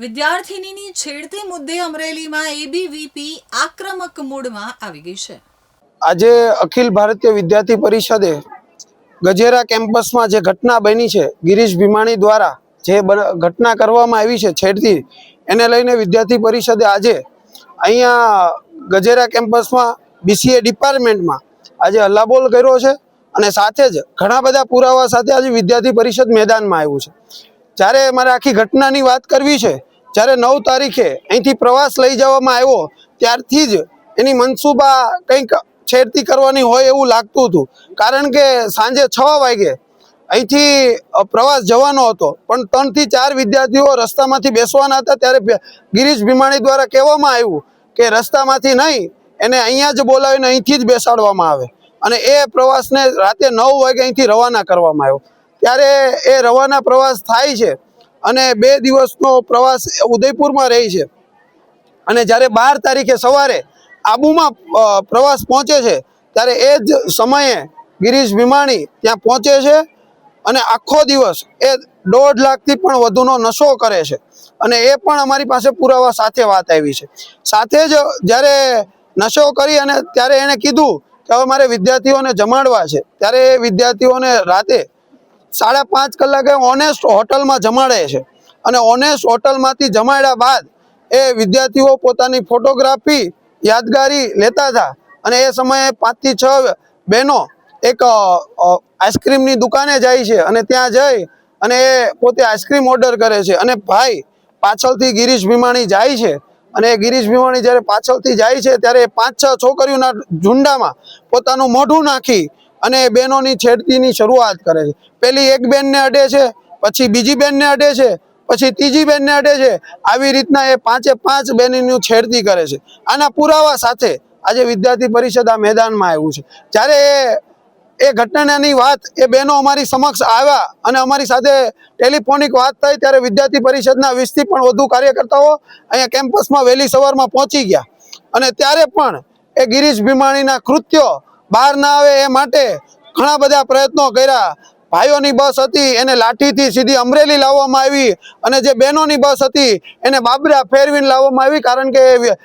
વિદ્યાર્થિનીની છેડતી મુદ્દે અમરેલીમાં એબીવીપી આક્રમક મૂડમાં આવી ગઈ છે. આજે અખિલ ભારતીય વિદ્યાર્થી પરિષદે ગજેરા કેમ્પસમાં જે ઘટના બની છે, ગિરીશ ભીમાણી દ્વારા જે ઘટના કરવામાં આવી છે છેડતી, એને લઈને વિદ્યાર્થી પરિષદે આજે અહીંયા ગજેરા કેમ્પસમાં બીસીએ ડિપાર્ટમેન્ટમાં આજે હલ્લાબોલ કર્યો છે અને સાથે જ ઘણા બધા પુરાવા સાથે આજે વિદ્યાર્થી પરિષદ મેદાનમાં આવ્યું છે. જ્યારે મારે આખી ઘટનાની વાત કરવી છે જ્યારે નવ તારીખે અહીંથી પ્રવાસ લઈ જવામાં આવ્યો, ત્યારથી જ એની મનસૂબા કંઈક છેડતી કરવાની હોય એવું લાગતું હતું. કારણ કે સાંજે છ વાગે અહીંથી પ્રવાસ જવાનો હતો. પણ ત્રણથી ચાર વિદ્યાર્થીઓ રસ્તામાંથી બેસવાના હતા. ત્યારે ગિરીશ ભીમાણી દ્વારા કહેવામાં આવ્યું કે રસ્તામાંથી નહીં, એને અહીંયા જ બોલાવીને અહીંથી જ બેસાડવામાં આવે. અને એ પ્રવાસને રાતે નવ વાગે અહીંથી રવાના કરવામાં આવ્યો. ત્યારે એ રવાના પ્રવાસ થાય છે. અને બે દિવસનો પ્રવાસ ઉદયપુરમાં રહી છે. અને જ્યારે બાર તારીખે સવારે આબુમાં પ્રવાસ પહોંચે છે, ત્યારે એ જ સમયે ગિરીશ ભીમાણી ત્યાં પહોંચે છે અને આખો દિવસ એ દોઢ લાખથી પણ વધુનો નશો કરે છે. અને એ પણ અમારી પાસે પુરાવા સાથે વાત આવી છે. સાથે જ જ્યારે નશો કરી અને ત્યારે એણે કીધું કે હવે મારે વિદ્યાર્થીઓને જમાડવા છે. ત્યારે એ વિદ્યાર્થીઓને રાતે સાડા પાંચ કલાકે ઓનેસ્ટ હોટલમાં જમાડે છે. અને ઓનેસ્ટ હોટલમાંથી જમાડ્યા બાદ એ વિદ્યાર્થીઓ પોતાની ફોટોગ્રાફી યાદગારી લેતા હતા. અને એ સમયે પાંચથી છ બહેનો એક આઈસ્ક્રીમની દુકાને જાય છે અને ત્યાં જઈ અને એ પોતે આઈસ્ક્રીમ ઓર્ડર કરે છે. અને ભાઈ પાછળથી ગિરીશ ભીમાણી જાય છે. અને ગિરીશ ભીમાણી જ્યારે પાછળથી જાય છે ત્યારે પાંચ, છ છોકરીઓના ઝુંડામાં પોતાનું મોઢું નાખી અને એ બહેનોની છેડતીની શરૂઆત કરે છે. પેલી એક બેનને અડે છે, પછી બીજી બેનને અડે છે, પછી ત્રીજી બેનને અડે છે. આવી રીતના એ પાંચે પાંચ બેનનું છેડતી કરે છે. આના પુરાવા સાથે આજે વિદ્યાર્થી પરિષદ આ મેદાનમાં આવ્યું છે. જ્યારે એ એ ઘટનાની વાત, એ બહેનો અમારી સમક્ષ આવ્યા અને અમારી સાથે ટેલિફોનિક વાત થઈ, ત્યારે વિદ્યાર્થી પરિષદના વીસથી પણ વધુ કાર્યકર્તાઓ અહીંયા કેમ્પસમાં વહેલી સવારમાં પહોંચી ગયા. અને ત્યારે પણ એ ગિરીશ ભીમાણીના કૃત્યો બહાર ના આવે એ માટે ઘણા બધા પ્રયત્નો કર્યા. ભાઈઓની બસ હતી, એને લાઠીથી સીધી અમરેલી લાવવામાં આવી અને જે બહેનોની બસ હતી, એને બાબરા ફેરવીને લાવવામાં આવી કારણ કે એ વિ-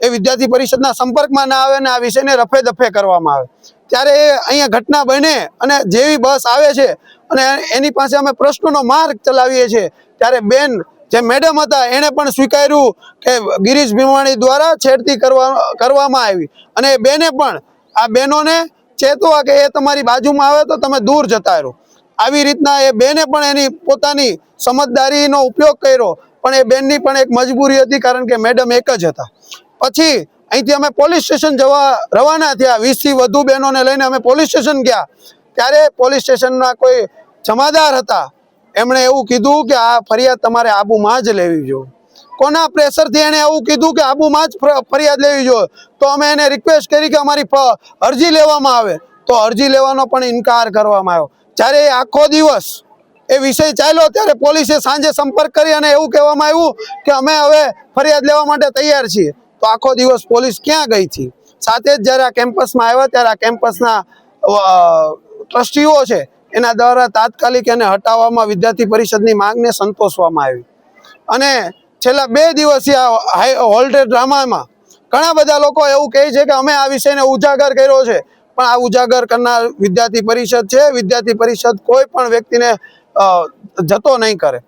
એ વિદ્યાર્થી પરિષદના સંપર્કમાં ના આવે અને આ વિષયને રફે દફે કરવામાં આવે. ત્યારે એ અહીંયા ઘટના બને અને જેવી બસ આવે છે અને એની પાસે અમે પ્રશ્નોનો માર્ગ ચલાવીએ છીએ, ત્યારે બેન જે મેડમ હતા, એણે પણ સ્વીકાર્યું કે ગિરીશ ભીમવાણી દ્વારા છેડતી કરવા, કરવામાં આવી. અને એ બેને પણ, આ બહેનોને ચેતવા કે એ તમારી બાજુમાં આવે તો તમે દૂર જતા રહો. આવી રીતના એ બેને પણ એની પોતાની સમજદારીનો ઉપયોગ કર્યો, પણ એ બેનની પણ એક મજબૂરી હતી કારણ કે મેડમ એક જ હતા. પછી, અહીંથી અમે પોલીસ સ્ટેશન જવા રવાના થયા. વીસથી વધુ બહેનોને લઈને અમે પોલીસ સ્ટેશન ગયા. ત્યારે પોલીસ સ્ટેશનના કોઈ જમાદાર હતા એમણે એવું કીધું કે આ ફરિયાદ તમારે આબુમાં જ લેવી જોઈએ કોના પ્રેશરથી એણે એવું કીધું કે આબુમાં જ ફરિયાદ લેવી જોઈએ તો અમે એને રિક્વેસ્ટ કરી કે અમારી અરજી લેવામાં આવે. તો અરજી લેવાનો પણ ઇનકાર કરવામાં આવ્યો. જ્યારે એ આખો દિવસ એ વિષય ચાલ્યો, ત્યારે પોલીસે સાંજે સંપર્ક કરી અને એવું કહેવામાં આવ્યું કે અમે હવે ફરિયાદ લેવા માટે તૈયાર છીએ. તો આખો દિવસ પોલીસ ક્યાં ગઈ હતી? સાથે જ જ્યારે આ કેમ્પસમાં આવ્યા, ત્યારે આ કેમ્પસના ટ્રસ્ટીઓ છે એના દ્વારા તાત્કાલિક એને હટાવવામાં વિદ્યાર્થી પરિષદની માંગને સંતોષવામાં આવી. અને છેલ્લા બે દિવસીય આ હાઈ હોલ્ડે ડ્રામામાં ઘણા બધા લોકો એવું કહે છે કે અમે આ વિષયને ઉજાગર કર્યો છે. પણ આ ઉજાગર કરનાર વિદ્યાર્થી પરિષદ છે. વિદ્યાર્થી પરિષદ કોઈ પણ વ્યક્તિને જતો નહીં કરે.